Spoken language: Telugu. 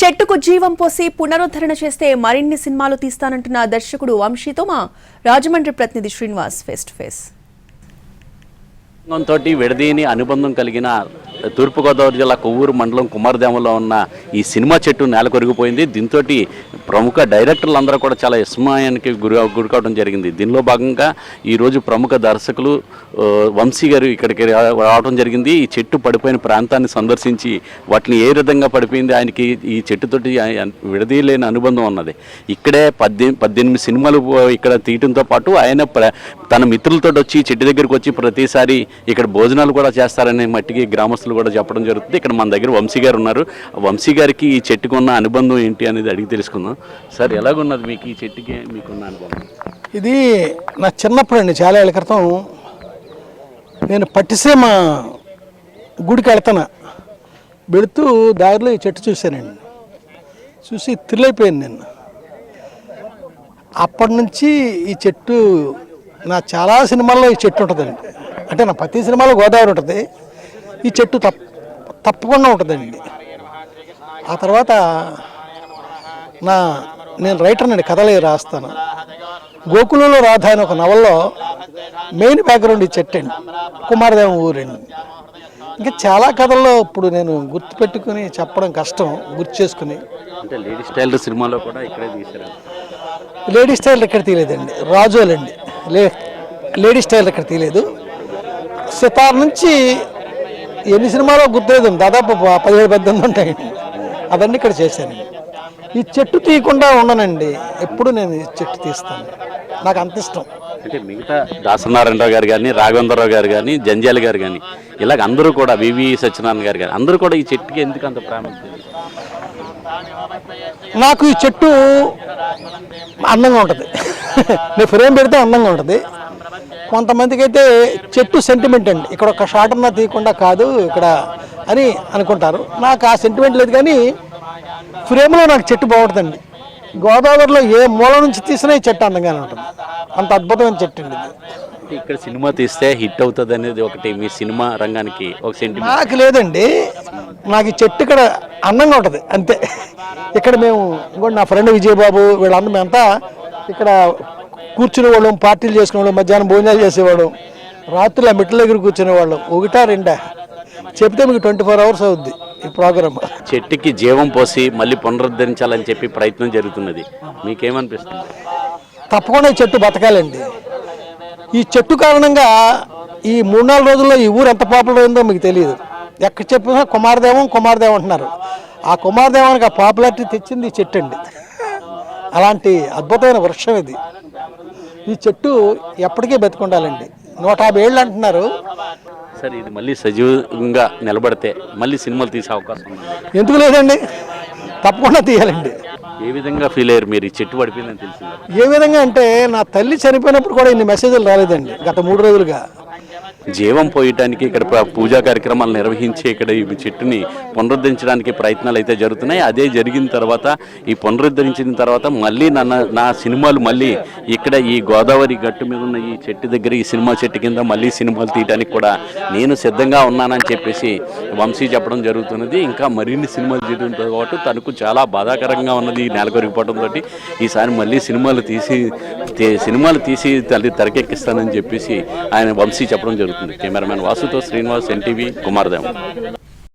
చెట్టుకు జీవం పోసి పునరుద్ధరణ చేస్తే మరిన్ని సినిమాలు తీస్తానంటున్న దర్శకుడు వంశీతో మా రాజమండ్రి ప్రతినిధి శ్రీనివాస్ ఫేస్ టు ఫేస్ తోటి విడదీని అనుబంధం కలిగిన తూర్పుగోదావరి జిల్లా కొవ్వూరు మండలం కుమారదేమలో ఉన్న ఈ సినిమా చెట్టు నేల కొరిగిపోయింది. దీంతో ప్రముఖ డైరెక్టర్లు అందరూ కూడా చాలా విస్మయానికి గురి గురికావడం జరిగింది. దీనిలో భాగంగా ఈరోజు ప్రముఖ దర్శకులు వంశీ గారు ఇక్కడికి రావడం జరిగింది. ఈ చెట్టు పడిపోయిన ప్రాంతాన్ని సందర్శించి వాటిని ఏ విధంగా పడిపోయింది ఆయనకి ఈ చెట్టుతోటి విడదీయలేని అనుబంధం ఉన్నది. ఇక్కడే పద్దెనిమిది పద్దెనిమిది సినిమాలు ఇక్కడ తీయటంతో పాటు ఆయన ప్ర- తన మిత్రులతో వచ్చి చెట్టు దగ్గరికి వచ్చి ప్రతిసారి ఇక్కడ భోజనాలు కూడా చేస్తారనే మట్టికి గ్రామస్తులు కూడా చెప్పడం జరుగుతుంది. ఇక్కడ మన దగ్గర వంశీ గారు ఉన్నారు. వంశీ గారికి ఈ చెట్టుకు ఉన్న అనుబంధం ఏంటి అనేది అడిగి తెలుసుకుందాం. సార్ ఎలాగున్నది మీకు ఈ చెట్టుకి మీకున్న అనుబంధం ఇది నా చిన్నప్పుడు అండి చాలా ఏళ్ళ క్రితం. నేను పట్టిసీమ గుడికి వెళ్తాను వెళుతూ దారిలో ఈ చెట్టు చూశానండి. చూసి థ్రిల్ నేను. అప్పటి నుంచి ఈ చెట్టు నా చాలా సినిమాల్లో ఈ చెట్టు ఉంటుందండి. అంటే నా ప్రతి సినిమాలో గోదావరి ఉంటుంది. ఈ చెట్టు తప్ప తప్పకుండా ఉంటుందండి. ఆ తర్వాత నా నేను రైటర్ అండి కథలు రాస్తాను. గోకులంలో రాధ అనే ఒక నవల్లో మెయిన్ బ్యాక్గ్రౌండ్ ఈ చెట్టు అండి కుమారదేవం ఊరండి. ఇంకా చాలా కథల్లో ఇప్పుడు నేను గుర్తుపెట్టుకుని చెప్పడం కష్టం గుర్తు చేసుకుని. అంటే లేడీ స్టైల్ సినిమాలో కూడా ఇక్కడే తీశారు. లేడీ స్టైల్ ఇక్కడ తీయలేదండి రాజోలండి. లే లేడీ స్టైల్ ఇక్కడ తీయలేదు. సితార్ నుంచి ఎన్ని సినిమాలో గుర్తులేదు. దాదాపు పదిహేడు పద్దెనిమిది ఉంటాయండి అవన్నీ ఇక్కడ చేశానండి ఈ చెట్టు తీయకుండా ఉండనండి. ఎప్పుడు నేను ఈ చెట్టు తీస్తాను. నాకు అంత ఇష్టం. అంటే మిగతా దాసనారాయణరావు గారు కానీ రాఘవేంద్రరావు గారు కానీ జంజాల గారు కానీ ఇలాగ అందరూ కూడా వివి సత్యనారాయణ గారు కానీ అందరూ కూడా ఈ చెట్టుకి ఎందుకు అంత ప్రాముఖ్యత నాకు ఈ చెట్టు అందంగా ఉంటుంది. నేను ఫ్రేమ్ పెడితే అందంగా ఉంటుంది. కొంతమందికి అయితే చెట్టు సెంటిమెంట్ అండి. ఇక్కడ ఒక షాట్ అన్నా తీయకుండా కాదు ఇక్కడ అని అనుకుంటారు. నాకు ఆ సెంటిమెంట్ లేదు కానీ ఫ్రేమ్లో నాకు చెట్టు బాగుంటుందండి. గోదావరిలో ఏ మూల నుంచి తీసినా ఈ చెట్టు అందంగానే ఉంటుంది. అంత అద్భుతమైన చెట్టు అండి ఇక్కడ సినిమా తీస్తే హిట్ అవుతుంది అనేది ఒకటి మీ సినిమా రంగానికి ఒక సెంటిమెంట్ నాకు లేదండి. నాకు ఈ చెట్టు ఇక్కడ అందంగా ఉంటుంది. అంతే. ఇక్కడ మేము ఇంకోటి నా ఫ్రెండ్ విజయబాబు వీళ్ళందరూ మేమంతా ఇక్కడ కూర్చునేవాళ్ళం పార్టీలు చేసుకునేవాళ్ళం మధ్యాహ్నం భోజనాలు చేసేవాళ్ళం. రాత్రులు ఆ మెట్ల దగ్గర కూర్చునేవాళ్ళం ఒకటా రెండా? చెప్తే మీకు ట్వంటీ ఫోర్ అవర్స్ అవుద్ది ఈ ప్రోగ్రామ్. చెట్టుకి జీవం పోసి మళ్ళీ పునరుద్ధరించాలని చెప్పి ప్రయత్నం జరుగుతున్నది. మీకేమనిపిస్తుంది? తప్పకుండా ఈ చెట్టు బతకాలండి. ఈ చెట్టు కారణంగా ఈ మూడు నాలుగు రోజుల్లో ఈ ఊరు ఎంత పాపులర్ అయిందో మీకు తెలియదు. ఎక్కడ చెప్పినా కుమారదేవం కుమారదేవం అంటున్నారు. ఆ కుమారదేవానికి ఆ పాపులారిటీ తెచ్చింది ఈ చెట్టు అండి. అలాంటి అద్భుతమైన వృక్షం ఇది. ఈ చెట్టు ఎప్పటికీ బతికుండాలండి. నూట యాభై ఏళ్ళు అంటున్నారు. సరే ఇది మళ్ళీ సజీవంగా నిలబడితే మళ్ళీ సినిమాలు తీసే అవకాశం ఎందుకు లేదండి? తప్పకుండా తీయాలండి. ఏ విధంగా ఫీల్ అయ్యారు మీరు? ఈ చెట్టు పడిపోయిందని తెలిసింది? ఏ విధంగా అంటే నా తల్లి చనిపోయినప్పుడు కూడా ఇన్ని మెసేజ్లు రాలేదండి గత మూడు రోజులుగా. జీవం పోయటానికి ఇక్కడ పూజా కార్యక్రమాలు నిర్వహించి ఇక్కడ ఈ చెట్టుని పునరుద్ధరించడానికి ప్రయత్నాలు అయితే జరుగుతున్నాయి. అదే జరిగిన తర్వాత ఈ పునరుద్ధరించిన తర్వాత మళ్ళీ నన్న నా సినిమాలు మళ్ళీ ఇక్కడ ఈ గోదావరి గట్టు మీద ఉన్న ఈ చెట్టు దగ్గర ఈ సినిమా చెట్టు కింద మళ్ళీ సినిమాలు తీయడానికి కూడా నేను సిద్ధంగా ఉన్నానని చెప్పేసి వంశీ చెప్పడం జరుగుతున్నది. ఇంకా మరిన్ని సినిమాలు తీయడంతో పాటు తనకు చాలా బాధాకరంగా ఉన్నది ఈ నెలకొరిగిపోవడంతో ఈసారి మళ్ళీ సినిమాలు తీసి సినిమాలు తీసి తల్లి తెరకెక్కిస్తానని చెప్పేసి ఆయన వంశీ చెప్పడం జరుగుతుంది. కెమెరామెన్ వాసుతో శ్రీనివాస్ ఎన్టీవీ కుమారదేవం